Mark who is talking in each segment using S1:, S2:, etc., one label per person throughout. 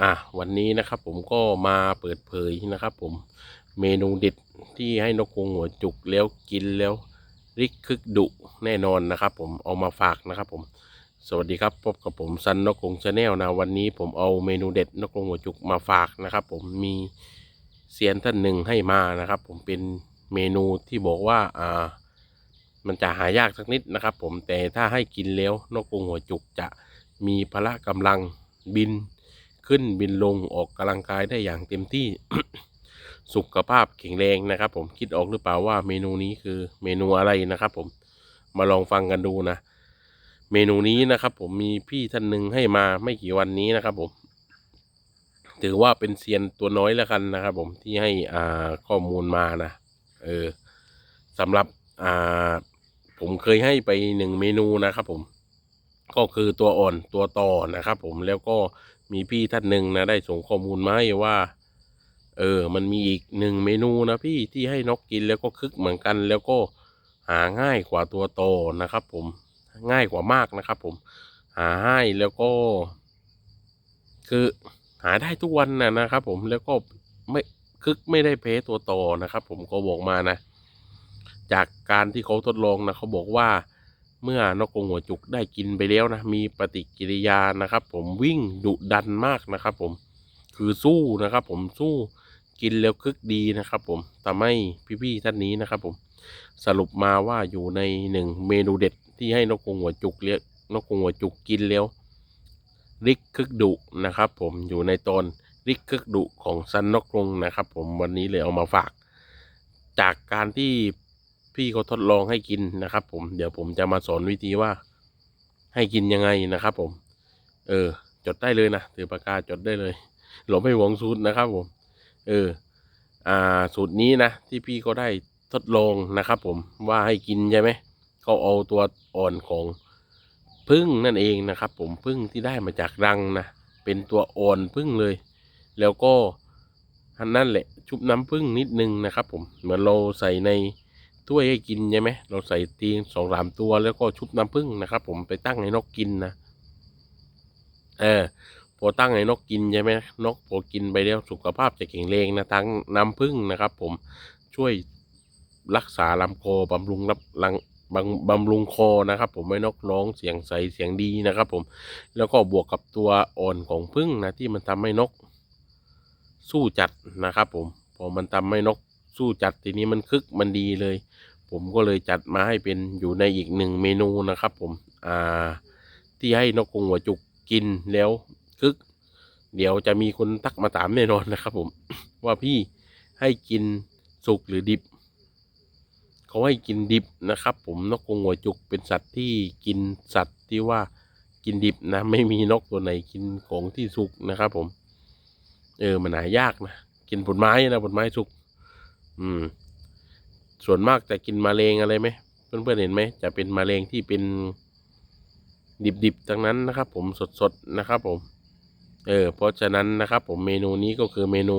S1: อะวันนี้นะครับผมก็มาเปิดเผยนะครับ ผมเมนูเด็ดที่ให้นกกรงหัวจุกแล้วกินแล้วริกคึกดุแน่นอนนะครับ ผมเอามาฝากนะครับ ผม สวัสดีครับพบกับผมซันนกกรงชาแนลนะวันนี้ผมเอาเมนูเด็ดนกกรงหัวจุกมาฝากนะครับ ผมมีเซียนท่านหนึ่งให้มานะครับ ผมเป็นเมนูที่บอกว่าอ่า มันจะหายากสักนิดนะครับ ผมแต่ถ้าให้กินแล้วนกกรงหัวจุกจะมีพละกำลังบิน ขึ้นบินลงออกกำลังกายได้อย่างเต็มที่สุขภาพแข็งแรงนะครับ ผมคิดออกหรือเปล่าว่าเมนูนี้คือเมนูอะไรนะครับ ผมมาลองฟังกันดูนะ เมนูนี้นะครับ ผมมีพี่ท่านหนึ่งให้มาไม่กี่วันนี้นะครับ ผม ถือว่าเป็นเซียนตัวน้อยแล้วกันนะครับ ผมที่ให้อ่าข้อมูลมานะเออสำหรับอ่าผมเคยให้ไปหนึ่งเมนูนะครับ ผม ก็คือตัวอ่อนตัวต่อนะครับ ผมแล้วก็มีพี่ท่านหนึ่งนะได้ส่งข้อมูลมาให้ว่า เออ มันมีอีกหนึ่งเมนูนะพี่ที่ให้นกกินแล้วก็คึกเหมือนกัน แล้วก็หาง่ายกว่าตัวโตนะครับ ผมง่ายกว่ามากนะครับ ผมหาให้แล้วก็ คือหาได้ทุกวันนะนะครับ ผมแล้วก็ไม่คึกไม่ได้แพ้ตัวโตนะครับ ผมก็บอกมานะ จากการที่เขาทดลองนะเขาบอกว่า เมื่อนกกรงหัวจุกได้กินไปแล้วนะมีปฏิกิริยานะครับ ผมวิ่งดุดันมากนะครับ ผมคือสู้นะครับ ผมสู้กินแล้วคึกดีนะครับ ผมทำให้พี่ๆท่านนี้นะครับ ผมสรุปมาว่าอยู่ในหนึ่งเมนูเด็ดที่ให้นกกรงหัวจุกเลี้ยนกกรงหัวจุกกินแล้วริกคึกดุนะครับ ผมอยู่ในตอนริกคึกดุของซันนกกรงนะครับ ผมวันนี้เลยเอามาฝาก จากการที่ พี่เขาทดลองให้กินนะครับ ผมเดี๋ยวผมจะมาสอนวิธีว่า ให้กินยังไงนะครับ ผม เออ จดได้เลยนะถือปากกาจดได้เลย หลบไม่หวงสูตรนะครับ ผม เออ อ่า สูตรนี้นะที่พี่เขาได้ทดลองนะครับ ผมว่าให้กินใช่ไหมเขาเอาตัวอ่อนของพึ่งนั่นเองนะครับ ผมพึ่งที่ได้มาจากรังนะเป็นตัวอ่อนพึ่งเลย แล้วก็นั่นแหละ ชุบน้ำผึ้งนิดนึงนะครับ ผมเหมือนเราใส่ใน ถ้วยให้กินใช่ไหมเราใส่ตีนสองสามตัวแล้วก็ชุบน้ำผึ้งนะครับ ผมไปตั้งให้นกกินนะเออพอตั้งให้นกกินใช่ไหมนกพอกินไปแล้วสุขภาพจะแข็งแรงนะทั้งน้ำผึ้งนะครับ ผมช่วยรักษาลำคอบำรุงรับลังบำบำรุงคอนะครับ ผมให้นกร้องเสียงใสเสียงดีนะครับ ผมแล้วก็บวกกับตัวอ่อนของผึ้งนะที่มันทำให้นก สู้จัดนะครับ ผมพอมันทำให้นกสู้จัดทีนี้มันคึกมันดีเลย ผมก็เลยจัดมาให้เป็นอยู่ในอีกหนึ่งเมนูนะครับ ผมอ่าที่ให้นกกงหัวจุกกินแล้วคึก เดี๋ยวจะมีคนทักมาถามแน่นอนนะครับ ผม ว่าพี่ให้กินสุกหรือดิบเขาให้กินดิบนะครับ ผมนกกงหัวจุกเป็นสัตว์ที่กินสัตว์ที่ว่ากินดิบนะ ไม่มีนกตัวไหนกินของที่สุกนะครับ ผม เออมันหายากนะกินผลไม้นะผลไม้สุก อืม ส่วนมากจะกินมะเร็งอะไรไหมเพื่อนๆเห็นไหมจะเป็นมะเร็งที่เป็นดิบๆทั้งนั้นนะครับ ผมสดๆนะครับ ผม เออเพราะฉะนั้นนะครับ ผมเมนูนี้ก็คือเมนู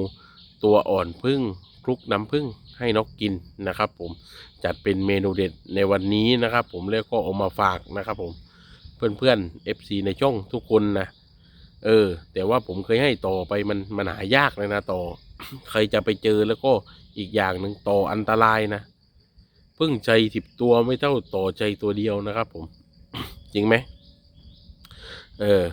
S1: ตัวอ่อนพึ่งคลุกน้ำพึ่งให้นกกินนะครับ ผมจัดเป็นเมนูเด็ดในวันนี้นะครับ ผมแล้วก็เอามาฝากนะครับ ผมเพื่อนๆ FC ในช่องทุกคนนะเออ แต่ว่าผมเคยให้ต่อไปมันมันหายากเลยนะต่อ ใครจะไปเจอแล้วก็อีกอย่างหนึ่งต่ออันตรายนะพึ่งใจสิบตัวไม่เท่าต่อใจตัวเดียวนะครับผม จริงไหมเออ